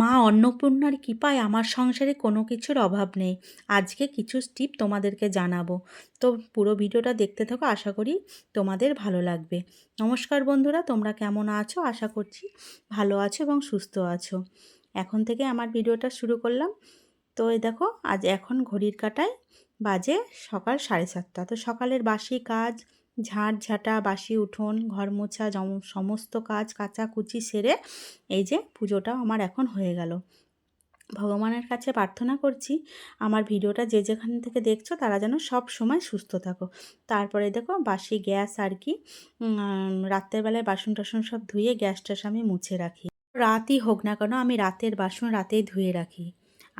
মা অন্নপূর্ণার কৃপায় আমার সংসারে কোনো কিছুর অভাব নেই। আজকে কিছু টিপ তোমাদেরকে জানাব। তো পুরো ভিডিওটা দেখতে থাকো, আশা করি তোমাদের ভালো লাগবে। নমস্কার বন্ধুরা, তোমরা কেমন আছো? আশা করছি ভালো আছো এবং সুস্থ আছো। এখন থেকে আমার ভিডিওটা শুরু করলাম। তো এই দেখো, আজ এখন ঘড়ির কাটায় বাজে সকাল সাড়ে সাতটা। তো সকালের বাসি কাজ ঝাঁট ঝাঁটা বাসি উঠোন ঘর মোছা সমস্ত কাজ কাচাকুচি সেরে এই যে পুজোটাও আমার এখন হয়ে গেল। ভগবানের কাছে প্রার্থনা করছি, আমার ভিডিওটা যে যেখান থেকে দেখছ তারা যেন সব সময় সুস্থ থাকো। তারপরে দেখো বাসি গ্যাস আর কি রাত্রেবেলায় বাসন টাসন সব ধুয়ে গ্যাস ট্যাস আমি মুছে রাখি। রাতই হোক না কেন আমি রাতের বাসন রাতেই ধুয়ে রাখি।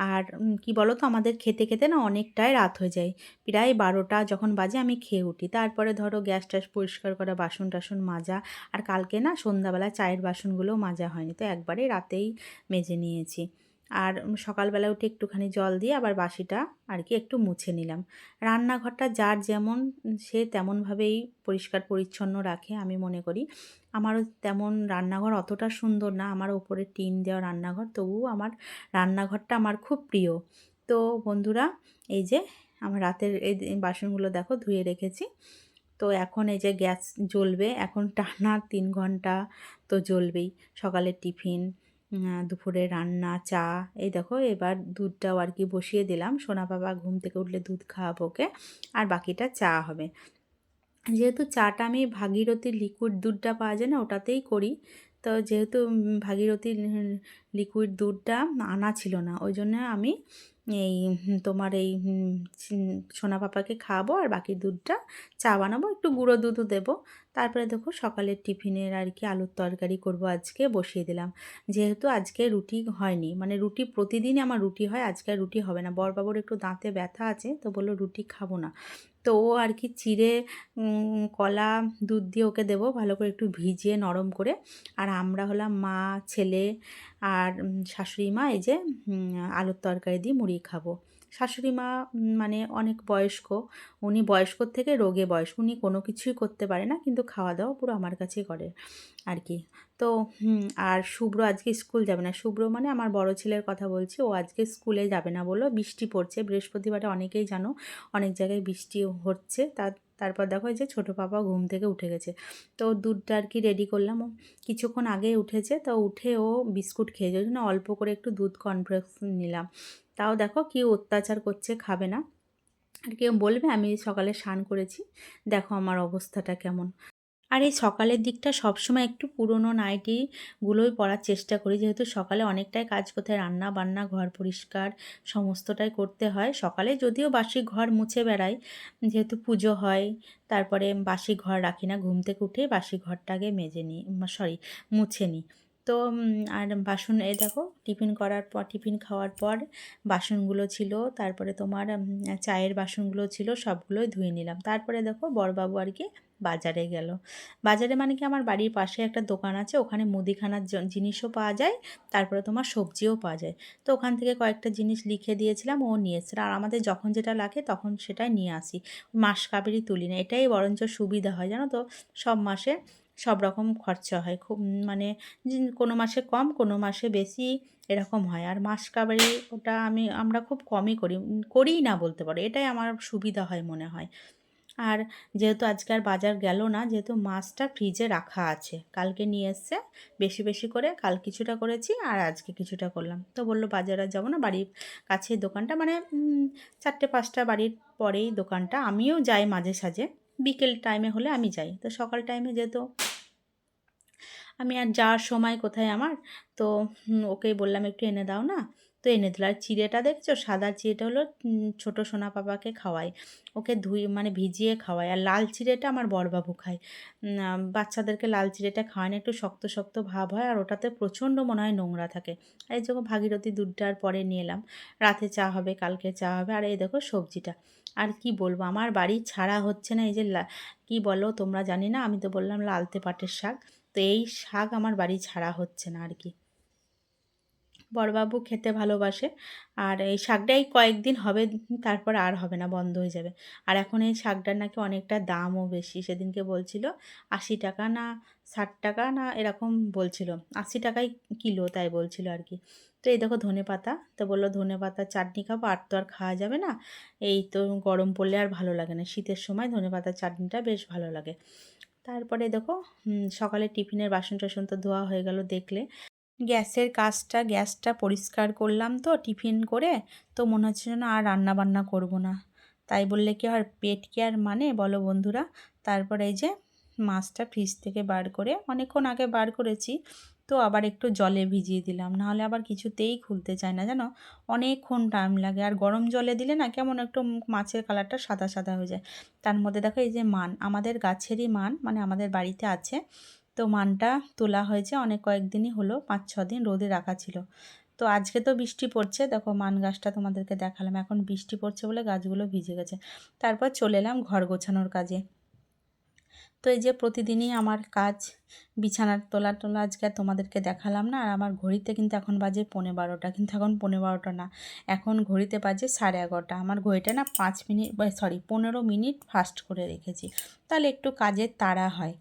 আর কি বলো তো আমাদের খেতে খেতে না অনেকটাই রাত হয়ে যায়। প্রায় বারোটা যখন বাজে আমি খেয়ে উঠি। তারপরে ধরো গ্যাস ট্যাস পরিষ্কার করা, বাসন টাসন মাজা। আর কালকে না সন্ধ্যাবেলা চায়ের বাসনগুলোও মাজা হয়নি। তো একবারে রাতেই মেজে নিয়েছি। আর সকালবেলা উঠে একটুখানি জল দিয়ে আবার বাসিটা আর কি একটু মুছে নিলাম। রান্নাঘরটা যার যেমন সে তেমনভাবেই পরিষ্কার পরিচ্ছন্ন রাখে আমি মনে করি। আমারও তেমন রান্নাঘর অতটা সুন্দর না, আমার ওপরে টিন দেওয়া রান্নাঘর, তবুও আমার রান্নাঘরটা আমার খুব প্রিয়। তো বন্ধুরা, এই যে আমার রাতের এই বাসনগুলো দেখো ধুয়ে রেখেছি। তো এখন এই যে গ্যাস জ্বলবে, এখন টানা তিন ঘণ্টা তো জ্বলবেই। সকালের টিফিন দুপুরে রান্না, চা, এই দেখো, এবার দুধটাও আর কি বসিয়ে দিলাম। সোনা বাবা ঘুম থেকে উঠলে দুধ খাওয়াবো ওকে, আর বাকিটা চা হবে। যেহেতু চাটা আমি ভাগীরথী লিকুইড দুধটা পাওয়া যায় না, ওটাতেই করি। তো যেহেতু ভাগীরথী লিকুইড দুধটা আনা ছিল না, ওই জন্য আমি এই তোমার এই সোনা পাপাকে খাওয়াবো আর বাকি দুধটা চা বানাবো, একটু গুঁড়ো দুধও দেবো। তারপরে দেখো সকালের টিফিনের আর কি আলুর তরকারি করব আজকে, বসিয়ে দিলাম। যেহেতু আজকে রুটি হয়নি মানে রুটি প্রতিদিনই আমার রুটি হয়, আজকে রুটি হবে না। বরবাবুর একটু দাঁতে ব্যথা আছে, তো বলল রুটি খাব না। তো ও আর কি চিড়ে কলা, দুধ দিয়ে ওকে দেবো, ভালো করে একটু ভিজিয়ে নরম করে। আর আমরা হলাম মা, ছেলে আর শাশুড়ি মা এই যে আলুর তরকারি দিয়ে মুড়ি খাব। শাশুড়ি মা মানে অনেক বয়স্ক, উনি বয়স্কর থেকে রোগে বয়স্ক, উনি কোনো কিছুই করতে পারে না, কিন্তু খাওয়া দাওয়া পুরো আমার কাছেই করে আর কি। তো আর শুভ্র আজকে স্কুল যাবে না। শুভ্র মানে আমার বড় ছেলের কথা বলছি, ও আজকে স্কুলে যাবে না বলো বৃষ্টি পড়ছে, বৃহস্পতিবারে অনেকেই জানো, অনেক জায়গায় বৃষ্টি হচ্ছে। তার তারপর দেখো যে ছোটো পাপা ঘুম থেকে উঠে গেছে। তো দুধটা আর কি রেডি করলাম। ও কিছুক্ষণ আগে উঠেছে, তো উঠে ও বিস্কুট খেয়েছে। ওই জন্য অল্প করে একটু দুধ কনফ্লেক্স নিলাম। তাও দেখো কি অত্যাচার করছে, খাবে না। আর কেউ বলবে, আমি সকালে স্নান করেছি। দেখো আমার অবস্থাটা কেমন। আর এই সকালের দিকটা সবসময় একটু পুরনো নাইটিগুলোই পড়ার চেষ্টা করি। যেহেতু সকালে অনেকটাই কাজ করতে রান্না বান্না, ঘর পরিষ্কার সমস্তটাই করতে হয়। সকালে যদিও বাসি ঘর মুছে বেড়াই, যেহেতু পুজো হয়, তারপরে বাসি ঘর রাখি না, ঘুম থেকে উঠে বাসি ঘরটাকে মেজে নিই সরি, মুছে নিই তো আর বাসন, এই দেখো, টিফিন করার পর, টিফিন খাওয়ার পর বাসনগুলো ছিল, তারপরে তোমার চায়ের বাসনগুলো ছিল, সবগুলোই ধুয়ে নিলাম। তারপরে দেখো বড়বাবু আর কি বাজারে গেল। বাজারে মানে কি আমার বাড়ির পাশে একটা দোকান আছে, ওখানে মুদিখানার জিনিসও পাওয়া যায়, তারপরে তোমার সবজিও পাওয়া যায়। তো ওখান থেকে কয়েকটা জিনিস লিখে দিয়েছিলাম, ও নিয়েছিল আর আমাদের যখন যেটা লাগে, তখন সেটাই নিয়ে আসি। মাস কাবেরই তুলি না, এটাই বরঞ্চ সুবিধা হয়, জানো তো? সব মাসে সব রকম খরচা হয়। খুব মানে কোনো মাসে কম, কোনো মাসে বেশি এরকম হয়। আর মাস কাবারি ওটা আমি, আমরা খুব কমই করি। করিই না বলতে পারো। এটাই আমার সুবিধা হয় মনে হয়। আর যেহেতু আজকে আর বাজার গেল না, যেহেতু মাছটা ফ্রিজে রাখা আছে। কালকে নিয়ে এসছে, বেশি বেশি করে কাল কিছুটা করেছি আর আজকে কিছুটা করলাম। তো বলল বাজার আর যাব না, বাড়ির কাছে দোকানটা। মানে চারটে, পাঁচটা বাড়ির পরেই দোকানটা। আমিও যাই মাঝে, সাঝে। বিকেল টাইমে হলে আমি যাই। তো সকাল টাইমে যেহেতু আমি আর যাওয়ার সময় কোথায় আমার? তো ওকে বললাম, একটু এনে দাও না? তো এনে দিল। আর চিড়েটা দেখছ? সাদা চিড়েটা হলো ছোটো সোনা পাপাকে খাওয়াই ওকে ধুই মানে ভিজিয়ে খাওয়াই আর লাল চিড়েটা আমার বড়বাবু খায়। বাচ্চাদেরকে লাল চিড়েটা খাওয়ায় না, একটু শক্ত শক্ত ভাব হয়। আর ওটাতে প্রচণ্ড মনে হয় নোংরা থাকে। এই যখন ভাগীরথী দুধটার পরে নিয়ে এলাম, রাতে চা হবে, কালকে চা হবে। আর এই দেখো সবজিটা। আর কি বলব, আমার বাড়ি ছাড়া হচ্ছে না। এই যে কি বলো তোমরা জানি না? আমি তো বললাম লালতে পাটের শাক। তো এই শাক আমার বাড়ি ছাড়া হচ্ছে না আর কি। বড়বাবু খেতে ভালোবাসে। আর এই শাকটা এই কয়েকদিন হবে, তারপর আর হবে না, বন্ধ হয়ে যাবে। আর এখন এই শাকটার নাকি অনেকটা দামও বেশি। সেদিনকে বলছিল আশি টাকা না ষাট টাকা না এরকম বলছিল। আশি টাকাই কিলো তাই বলছিল আর কি। তো এই দেখো ধনে পাতা। তো বলল ধনে পাতা চাটনি খাব, আর তো আর খাওয়া যাবে না। এই তো গরম পড়লে আর ভালো লাগে না। শীতের সময় ধনে পাতার চাটনিটা বেশ ভালো লাগে। তারপরে দেখো সকালে টিফিনের বাসন টাসন তো ধোয়া হয়ে গেল দেখলে। গ্যাসের কাজটা, গ্যাসটা পরিষ্কার করলাম তো টিফিন করে, তো মনে হচ্ছে যেন আর রান্না বান্না করব না। তাই বললে কি আর পেট কি আর মানে বলো বন্ধুরা, তারপরে এই যে মাছটা ফ্রিজ থেকে বার করে, অনেকক্ষণ আগে বার করেছি তো আবার একটু জলে ভিজিয়ে দিলাম। নাহলে আবার কিছুতেই খুলতে চায় না, জানো? অনেকক্ষণ টাইম লাগে। আর গরম জলে দিলে না কেমন একটু মাছের কালারটা সাদা সাদা হয়ে যায়। তার মধ্যে দেখো এই যে মান, আমাদের গাছেরই মান মানে আমাদের বাড়িতে আছে। তো মানটা তোলা হয়েছে অনেক কয়েকদিনই হলো, পাঁচ, ছ দিন রোদে রাখা ছিল। তো আজকে তো বৃষ্টি পড়ছে। দেখো মান গাছটা তোমাদেরকে দেখালাম। এখন বৃষ্টি পড়ছে বলে গাছগুলো ভিজে গেছে। তারপর চলে এলাম ঘর গোছানোর কাজে। তো এই যে প্রতিদিনই আমার কাজ বিছানার তোলা টোলা আজকে তোমাদেরকে দেখালাম না, আর আমার ঘড়িতে কিন্তু এখন বাজে পনেরো বারোটা, কিন্তু এখন পনেরো বারোটা না, এখন ঘড়িতে বাজে সাড়ে এগারোটা, আমার ঘড়িটা না পাঁচ মিনিট সরি পনেরো মিনিট ফাস্ট করে রেখেছি, তাহলে একটু কাজের তাড়া হয়।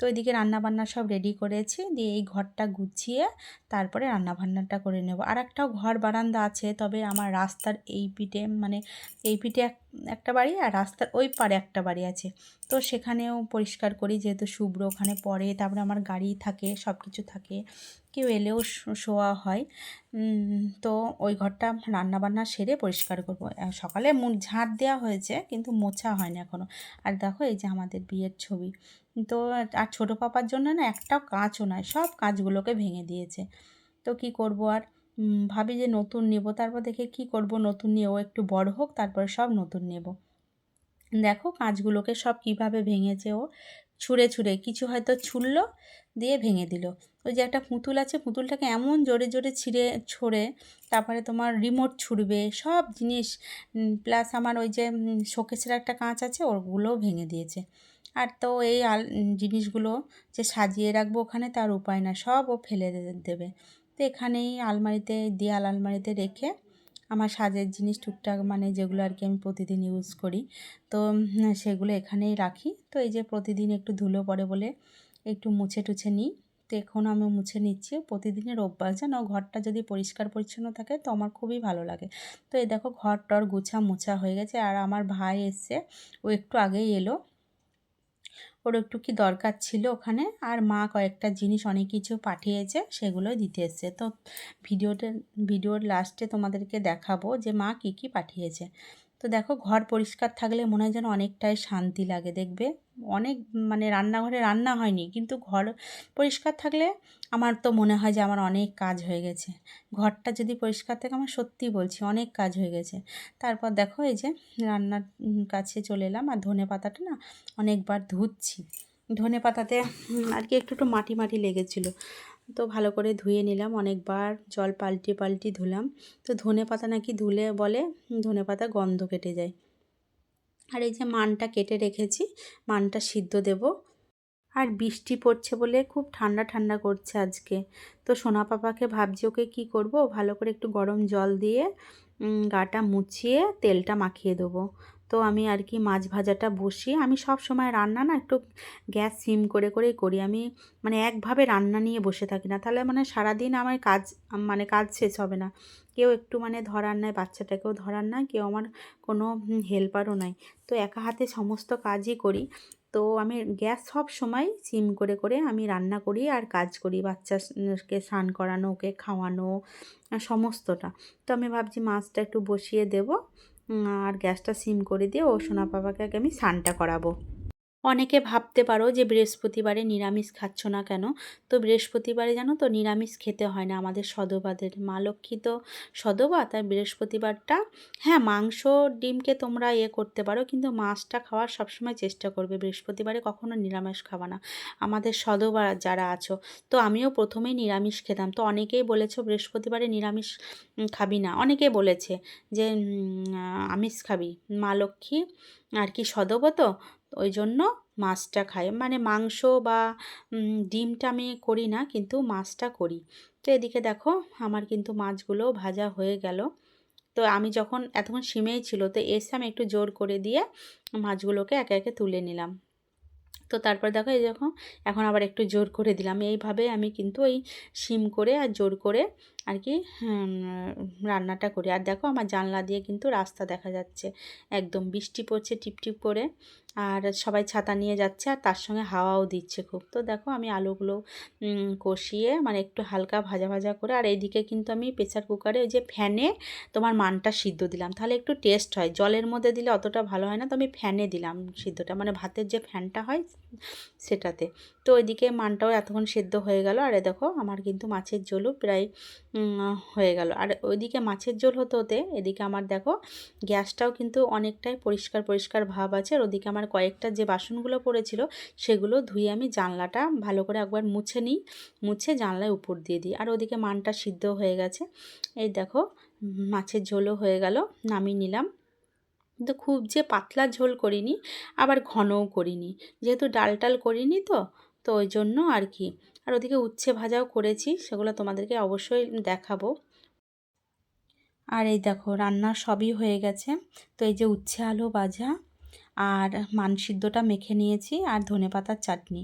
তো এদিকে রান্নাবান্না সব রেডি করেছি। দিয়ে এই ঘরটা গুছিয়ে তারপরে রান্নাবান্নাটা করে নেব। আর একটাও ঘর বারান্দা আছে, তবে আমার রাস্তার এই পিঠে মানে এই পিঠে একটা বাড়ি আর রাস্তার ওই পারে একটা বাড়ি আছে। তো সেখানেও পরিষ্কার করি, যেহেতু শুভ্র ওখানে পড়ে, তারপরে আমার গাড়ি থাকে সব কিছু থাকে। কেউ এলেও শোয়া হয়। তো ওই ঘরটা রান্নাবান্না সেরে পরিষ্কার করব। সকালে ঝাঁট দেওয়া হয়েছে, কিন্তু মোছা হয়নি এখনও আর দেখো এই যে আমাদের বিয়ের ছবি। তো আর ছোটো পাপার জন্য না একটাও কাঁচও নয়, সব কাঁচগুলোকে ভেঙে দিয়েছে। তো কি করব আর? ভাবি যে নতুন নেব, তারপর দেখে কি করব নতুন নিয়ে, ও একটু বড় হোক, তারপরে সব নতুন নেব। দেখো কাঁচগুলোকে সব কীভাবে ভেঙেছে ও। ছুঁড়ে ছুঁড়ে, কিছু হয়তো ছুড়লো, দিয়ে ভেঙে দিল। ওই যে একটা পুতুল আছে, পুতুলটাকে এমন জোরে জোরে ছিঁড়ে ছড়ে, তারপরে তোমার রিমোট ছুটবে সব জিনিস প্লাস আমার ওই যে শোকেসের একটা কাঁচ আছে, ওগুলোও ভেঙে দিয়েছে। আর তো এই আল জিনিসগুলো যে সাজিয়ে রাখব ওখানে তার উপায় না, সব ও ফেলে দেবে। তো এখানেই আলমারিতে, দেয়াল আলমারিতে রেখে আমার সাজের জিনিস টুকটাক মানে যেগুলো আর কি আমি প্রতিদিন ইউজ করি, তো সেগুলো এখানেই রাখি। তো এই যে প্রতিদিন একটু ধুলো পড়ে বলে একটু মুছে টুছে নিই, তো এখন আমি মুছে নিচ্ছি। প্রতিদিনের অভ্যাস জানো ঘরটা যদি পরিষ্কার পরিচ্ছন্ন থাকে তো আমার খুবই ভালো লাগে। তো এই দেখো ঘর টর গুছা মোছা হয়ে গেছে আর আমার ভাই এসছে, ও একটু আগেই এলো। ওর একটু কি দরকার ছিল ওখানে? আর মা কয়েকটা জিনিস অনেক কিছু পাঠিয়েছে, সেগুলো দিতে এসছে। তো ভিডিওটা, ভিডিওর লাস্টে তোমাদেরকে দেখাবো যে মা কি কি পাঠিয়েছে। তো দেখো ঘর পরিষ্কার থাকলে মনে হয় যেন অনেকটাই শান্তি লাগে, দেখবে? অনেক মানে রান্নাঘরে রান্না হয়নি, কিন্তু ঘর পরিষ্কার থাকলে আমার তো মনে হয় যে আমার অনেক কাজ হয়ে গেছে। ঘরটা যদি পরিষ্কার থাকে আমার সত্যি বলছি অনেক কাজ হয়ে গেছে। তারপর দেখো এই যে রান্নার কাছে চলে এলাম আর ধনে পাতাটা না অনেকবার ধুচ্ছি। ধনে পাতাতে আর কি একটু একটু মাটি মাটি লেগেছিলো। তো ভালো করে ধুয়ে নিলাম। অনেকবার জল পাল্টে পাল্টে ধুলাম। তো ধনে পাতা নাকি ধুলে বলে ধনে পাতা গন্ধ কেটে যায়। আর এই যে মানটা কেটে রেখেছি, মানটা সিদ্ধ দেব। আর বৃষ্টি পড়ছে বলে খুব ঠান্ডা ঠান্ডা করছে আজকে। তো সোনা পাপাকে ভাবছি ওকে কী করব? ভালো করে একটু গরম জল দিয়ে গাটা মুছিয়ে তেলটা মাখিয়ে দেবো। তো আমি আর কি মাছ ভাজাটা বসিয়ে আমি সব সময় রান্না না একটু গ্যাস সিম করে, করেই করি। আমি মানে একভাবে রান্না নিয়ে বসে থাকি না। তাহলে মানে সারাদিন আমার কাজ মানে কাজ শেষ হবে না। কেউ একটু মানে ধরার নাই, বাচ্চাটাকেও ধরার নাই, কেউ আমার কোনো হেল্পারও নাই। তো একা হাতে সমস্ত কাজই করি। তো আমি গ্যাস সব সময় সিম করে করে আমি রান্না করি আর কাজ করি। বাচ্চাকে স্নান করানো, ওকে খাওয়ানো, সমস্তটা। তো আমি ভাবছি মাছটা একটু বসিয়ে দেবো। আর গ্যাসটা সিম করে দিয়ে ও সোনা বাবাকে আগে আমি সানটা করাবো। অনেকে ভাবতে পারো যে বৃহস্পতিবারে নিরামিষ খাচ্ছ না কেন? তো বৃহস্পতিবারে জানো তো নিরামিষ খেতে হয় না আমাদের সদবাদের। মা লক্ষ্মী তো সদবা, তাই বৃহস্পতিবারটা হ্যাঁ মাংস, ডিমকে তোমরা ইয়ে করতে পারো, কিন্তু মাছটা খাওয়ার সবসময় চেষ্টা করবে। বৃহস্পতিবারে কখনো নিরামিষ খাবা না। আমাদের সদবা যারা আছো, তো আমিও প্রথমেই নিরামিষ খেতাম। তো অনেকেই বলেছ বৃহস্পতিবারে নিরামিষ খাবি না। অনেকে বলেছে যে আমিষ খাবি। মা লক্ষ্মী আর কি সদব তো ওই জন্য মাছটা খাই। মানে মাংস বা ডিমটা আমি করি না, কিন্তু মাছটা করি। তো এদিকে দেখো আমার কিন্তু মাছগুলো ভাজা হয়ে গেল। তো আমি যখন এতক্ষণ সিমেই ছিল, তো এসে আমি একটু জোর করে দিয়ে মাছগুলোকে একে একে তুলে নিলাম। তো তারপর দেখো এই যখন এখন আবার একটু জোর করে দিলাম। এইভাবে আমি কিন্তু ওই সিম করে আর জোর করে আর কি রান্নাটা করি। আর দেখো আমার জানলা দিয়ে কিন্তু রাস্তা দেখা যাচ্ছে। একদম বৃষ্টি পড়ছে, টিপটিপ করে। আর সবাই ছাতা নিয়ে যাচ্ছে আর তার সঙ্গে হাওয়াও দিচ্ছে খুব। তো দেখো আমি আলুগুলো কষিয়ে মানে একটু হালকা ভাজা ভাজা করে আর এইদিকে কিন্তু আমি প্রেসার কুকারে ওই যে ফ্যানে তোমার মানটা সিদ্ধ দিলাম। তাহলে একটু টেস্ট হয়। জলের মধ্যে দিলে অতটা ভালো হয় না, তো আমি ফ্যানে দিলাম সিদ্ধটা। মানে ভাতের যে ফ্যানটা হয় সেটাতে। তো ওইদিকে মানটাও এতক্ষণ সেদ্ধ হয়ে গেল। আর দেখো আমার কিন্তু মাছের ঝোলও প্রায় হয়ে গেল। আর ওইদিকে মাছের ঝোল হতে হতে এদিকে আমার দেখো গ্যাসটাও কিন্তু অনেকটাই পরিষ্কার পরিষ্কার ভাব আছে। আর ওদিকে আমার কয়েকটা যে বাসনগুলো পড়েছিল, সেগুলো ধুয়ে আমি জানলাটা ভালো করে একবার মুছে নিই, মুছে জানলায় উপর দিয়ে দিই। আর ওদিকে মানটা সিদ্ধ হয়ে গেছে। এই দেখো, মাছের ঝোলও হয়ে গেল, নামিয়ে নিলাম। কিন্তু খুব যে পাতলা ঝোল করিনি, আবার ঘনও করিনি। যেহেতু ডাল টাল করিনি তো তো ওই জন্য আর কি। আর ওদিকে উচ্ছে ভাজাও করেছি, সেগুলো তোমাদেরকে অবশ্যই দেখাবো। আর এই দেখো, রান্না সবই হয়ে গেছে। তো এই যে উচ্ছে আলু ভাজা আর মানসিদ্ধটা মেখে নিয়েছি আর ধনে পাতার চাটনি।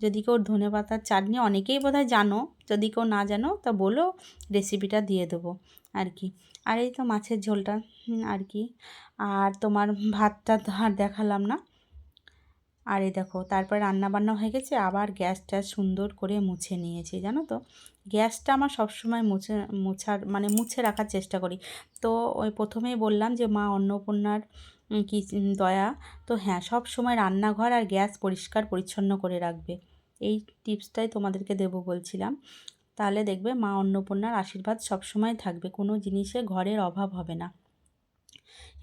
যদি কেউ ধনে পাতার চাটনি অনেকেই বোধহয় জানো, যদি কেউ না জানো তা বলো রেসিপিটা দিয়ে দেবো আর কি। আর এই তো মাছের ঝোলটা আর কি। আর তোমার ভাতটা আর দেখালাম না। আর এই দেখো, তারপর রান্না বান্না হয়ে গেছে, আবার গ্যাসটা সুন্দর করে মুছে নিয়েছি, জানো তো? গ্যাসটা আমার সবসময় মুছে, মুছার মানে মুছে রাখার চেষ্টা করি। তো ওই প্রথমেই বললাম যে, মা, অন্নপূর্ণার কি দয়া। তো হ্যাঁ সব সময় রান্নাঘর আর গ্যাস পরিষ্কার, পরিচ্ছন্ন করে রাখবে। এই টিপসটাই তোমাদেরকে দেব বলছিলাম। তাহলে দেখবে মা, অন্নপূর্ণার আশীর্বাদ সবসময় থাকবে, কোনো জিনিসে ঘরের অভাব হবে না।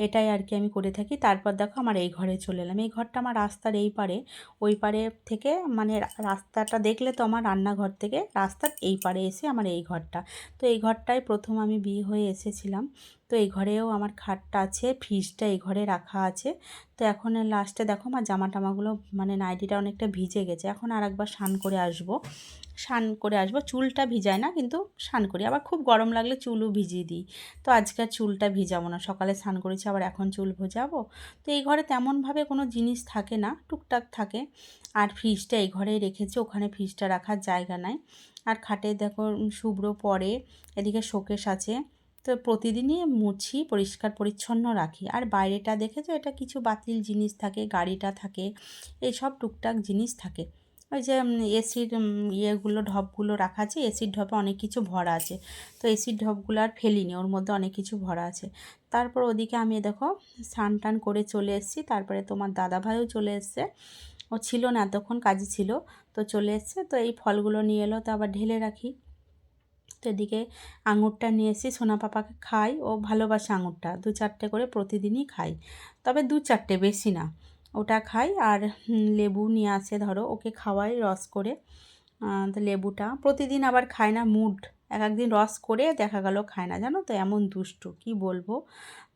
এটাই আর কি আমি করে থাকি। তারপর দেখো আমার এই ঘরে চলে এলাম। এই ঘরটা আমার রাস্তার এই পারে, ওই পারে থেকে মানে রাস্তাটা দেখলে তো আমার রান্নাঘর থেকে রাস্তার এই পারে এসে আমার এই ঘরটা। তো এই ঘরটায় প্রথম আমি বিয়ে হয়ে এসেছিলাম। তো এই ঘরেও আমার খাটটা আছে, ফ্রিজটা এই ঘরে রাখা আছে। তো এখন লাস্টে দেখো, আমার জামা টামাগুলো মানে নাইটিটা অনেকটা ভিজে গেছে। এখন আর একবার স্নান করে আসব। স্নান করে আসব। চুলটা ভিজায় না, কিন্তু স্নান করি। আবার খুব গরম লাগলে চুলও ভিজিয়ে দিই। তো আজকে চুলটা ভিজাবো না। সকালে স্নান করেছি, আবার এখন চুল ভোজাবো। তো এই ঘরে তেমনভাবে কোনো জিনিস থাকে না, টুকটাক থাকে। আর ফ্রিজটা এই ঘরেই রেখেছি, ওখানে ফ্রিজটা রাখার জায়গা নাই। আর খাটে দেখো শুভ্র পরে এদিকে শোকেশ আছে। তো প্রতিদিনই মুছি, পরিষ্কার, পরিচ্ছন্ন রাখি। আর বাইরেটা দেখেছ এটা কিছু বাতিল জিনিস থাকে, গাড়িটা থাকে, এইসব টুকটাক জিনিস থাকে। ওই যে এসির ইয়েগুলো, ঢপগুলো রাখা আছে, এসির ঢপে অনেক কিছু ভরা আছে। তো এসির ঢপগুলো আর ফেলিনি, ওর মধ্যে অনেক কিছু ভরা আছে। তারপর ওদিকে আমি দেখো, স্নান টান করে চলে এসেছি। তারপরে তোমার দাদাভাইও চলে এসছে। ও ছিল না, এতক্ষণ কাজে ছিল। তো চলে এসছে, তো এই ফলগুলো নিয়ে এলো, তো আবার ঢেলে রাখি। তো এদিকে আঙুরটা নিয়ে এসেছি সোনা পাপাকে খাই। ও ভালোবাসে আঙুরটা, দু চারটে করে প্রতিদিনই খাই। তবে দু চারটে বেশি না, ওটা খাই। আর লেবু নিয়ে আসে, ধরো, ওকে খাওয়াই রস করে। তো লেবুটা প্রতিদিন আবার খায় না, মুড। এক একদিন রস করে দেখা গেল খায় না, জানো তো, এমন দুষ্টু, কি বলব?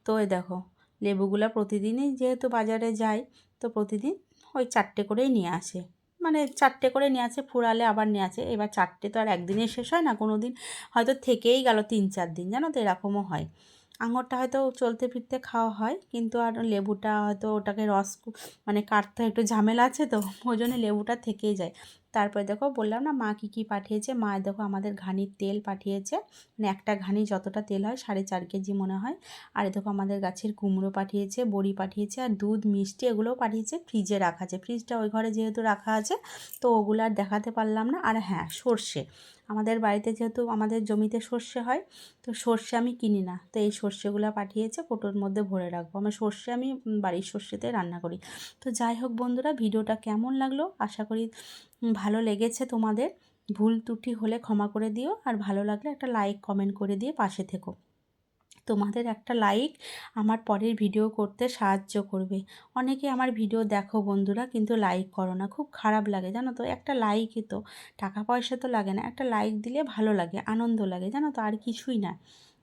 তো ওই দেখো, লেবুগুলো প্রতিদিনই যেহেতু বাজারে যাই তো প্রতিদিন ওই চারটে করেই নিয়ে আসে। মানে চারটে করে নিয়ে আসে ফুরালে আবার নিয়ে এবার চারটে তো আর একদিনে শেষ হয় না কোনো দিন হয়তো থেকেই গেল তিন চার দিন, জানো তো এরকমও হয়। আঙুরটা হয়তো চলতে ফিরতে খাওয়া হয়, কিন্তু আর লেবুটা হয়তো ওটাকে রস মানে কাটতে একটু ঝামেলা আছে তো, ওই জন্য লেবুটা থেকেই যায়। তারপরে দেখো বললাম না, মা কী কী পাঠিয়েছে? মা দেখো আমাদের ঘানির তেল পাঠিয়েছে। মানে একটা ঘানি যতটা তেল হয়, সাড়ে চার কেজি মনে হয়। আর দেখো আমাদের গাছের কুমড়ো পাঠিয়েছে, বড়ি পাঠিয়েছে, আর দুধ, মিষ্টি এগুলোও পাঠিয়েছে, ফ্রিজে রাখা আছে। ফ্রিজটা ওই ঘরে যেহেতু রাখা আছে, তো ওগুলো আর দেখাতে পারলাম না। আর হ্যাঁ সর্ষে। আমাদের বাড়িতে যেহেতু আমাদের জমিতে সর্ষে হয়, তো সর্ষে আমি কিনি না। তো এই সর্ষেগুলো পাঠিয়েছে কোটোর মধ্যে ভরে রাখব। আমার সর্ষে আমি বাড়ির সর্ষেতে রান্না করি। তো যাই হোক বন্ধুরা, ভিডিওটা কেমন লাগল? আশা করি ভালো লেগেছে তোমাদের, ভুল ত্রুটি হলে ক্ষমা করে দিও আর ভালো লাগলে একটা লাইক কমেন্ট করে দিয়ে পাশে থেকো। তোমাদের একটা লাইক আমার পরের ভিডিও করতে সাহায্য করবে। অনেকে আমার ভিডিও দেখো বন্ধুরা কিন্তু লাইক করো না, খুব খারাপ লাগে, জানো তো? একটা লাইকই তো, টাকা পয়সা তো লাগে না, একটা লাইক দিলে ভালো লাগে, আনন্দ লাগে, জানো তো? আর কিছুই না।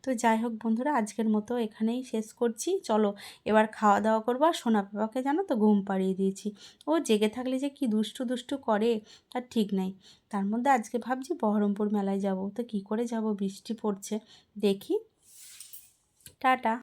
তো যাই হোক বন্ধুরা, আজকের মতো এখানেই শেষ করছি। চলো, এবার খাওয়া দাওয়া করব আর সোনা পেপাকে জানো তো ঘুম পাড়িয়ে দিয়েছি। ও জেগে থাকলে যে কি দুষ্টু দুষ্টু করে, তার ঠিক নাই। তার মধ্যে আজকে ভাবছি বহরমপুর মেলায় যাব। তো কি করে যাব? বৃষ্টি পড়ছে। দেখি। টাটা।